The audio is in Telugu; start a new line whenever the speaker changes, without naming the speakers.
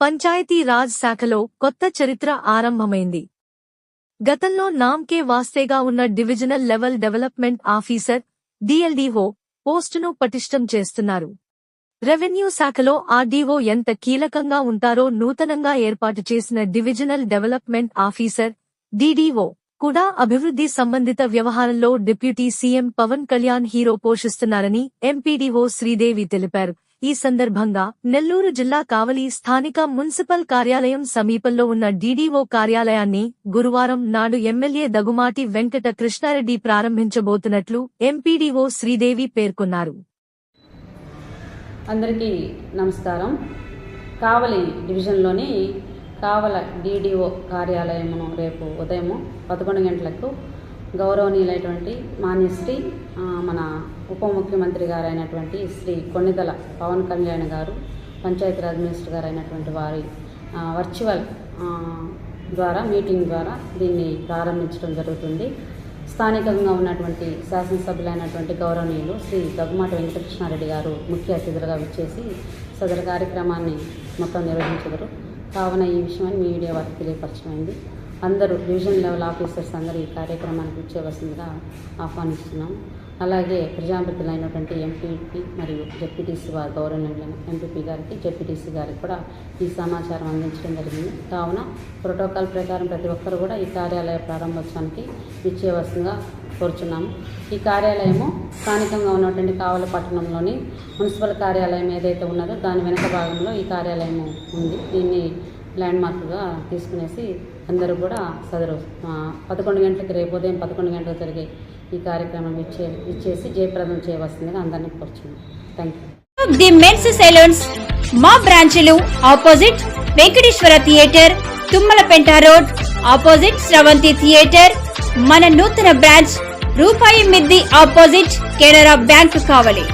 పంచాయతీ రాజ్ శాఖలో కొత్త చరిత్ర ఆరంభమైంది. గతంలో నామ్కే వాస్తేగా ఉన్న divisional level development officer DLDO పోస్టును పటిష్టం చేస్తున్నారు. రెవెన్యూ శాఖలో ఆర్డీఓ ఎంత కీలకంగా ఉంటారో నూతనంగా ఏర్పాటు చేసిన డివిజనల్ డెవలప్మెంట్ ఆఫీసర్ డీడీఓ కూడా అభివృద్ధి సంబంధిత వ్యవహారంలో deputy CM Pawan Kalyan hero పోషిస్తున్నారని MPDO Sridevi తెలిపారు. ఈ సందర్భంగా నెల్లూరు జిల్లా కావలి స్థానిక మున్సిపల్ కార్యాలయం సమీపంలో ఉన్న డీడీఓ కార్యాలయాన్ని గురువారం నాడు ఎమ్మెల్యే దగుమాటి వెంకట కృష్ణారెడ్డి ప్రారంభించబోతున్నట్లు ఎంపీడీఓ శ్రీదేవి పేర్కొన్నారు.
అందరికీ నమస్కారం. కావలి డివిజన్లోని కావల డీడీఓ కార్యాలయమును రేపు ఉదయం పదకొండు గంటలకు గౌరవనీయులైనటువంటి మాన్యశ్రీ మన ఉప ముఖ్యమంత్రి గారైనటువంటి శ్రీ కొన్నిదల పవన్ కళ్యాణ్ గారు పంచాయతీరాజ్ మినిస్టర్ గారు అయినటువంటి వారి వర్చువల్ ద్వారా మీటింగ్ ద్వారా దీన్ని ప్రారంభించడం జరుగుతుంది. స్థానికంగా ఉన్నటువంటి శాసనసభ్యులైనటువంటి గౌరవనీయులు శ్రీ దగ్గుమాటి వెంకటకృష్ణారెడ్డి గారు ముఖ్య అతిథులుగా విచ్చేసి సదరు కార్యక్రమాన్ని మొత్తం నిర్వహించగలరు. కావున ఈ విషయాన్ని మీడియా వారికి తెలియపరచమైంది అందరూ డివిజన్ లెవెల్ ఆఫీసర్స్ అందరూ ఈ కార్యక్రమానికి వచ్చేవలసిందిగా ఆహ్వానిస్తున్నాం. అలాగే ప్రజాప్రతినిధులైనటువంటి ఎంపీపీ మరియు జెడ్పీటీసీ వారి గౌరవనీయులైన ఎంపీపీ గారికి జెడ్పీటీసీ గారికి కూడా ఈ సమాచారం అందించడం జరిగింది. కావున ప్రోటోకాల్ ప్రకారం ప్రతి ఒక్కరు కూడా ఈ కార్యాలయ ప్రారంభోత్సవానికి ఇచ్చేవలసిందిగా కోరుచున్నాము ఈ కార్యాలయము స్థానికంగా ఉన్నటువంటి కావల పట్టణంలోని మున్సిపల్ కార్యాలయం ఏదైతే ఉన్నదో దాని వెనుక భాగంలో ఈ కార్యాలయము ఉంది. దీన్ని ల్యాండ్ మార్క్గా తీసుకునేసి అందరూ కూడా సదరు. పదకొండు గంటలకు రేపు ఉదయం పదకొండు గంటలకు జరిగే ఈ కార్యక్రమం ఇచ్చే ఇచ్చేసి జయప్రదం చేయవలసిందిగా అందరినీ కోరుచున్నాను. Thank you
the men's salons మా బ్రాంచ్లు opposite Venkateswara theatre Tummalapenta road opposite Sravanthi theatre మన నూతన బ్రాంచ్ రూపాయి మిద్ది ఆపోజిట్ కెనరా బ్యాంక్ కావలి.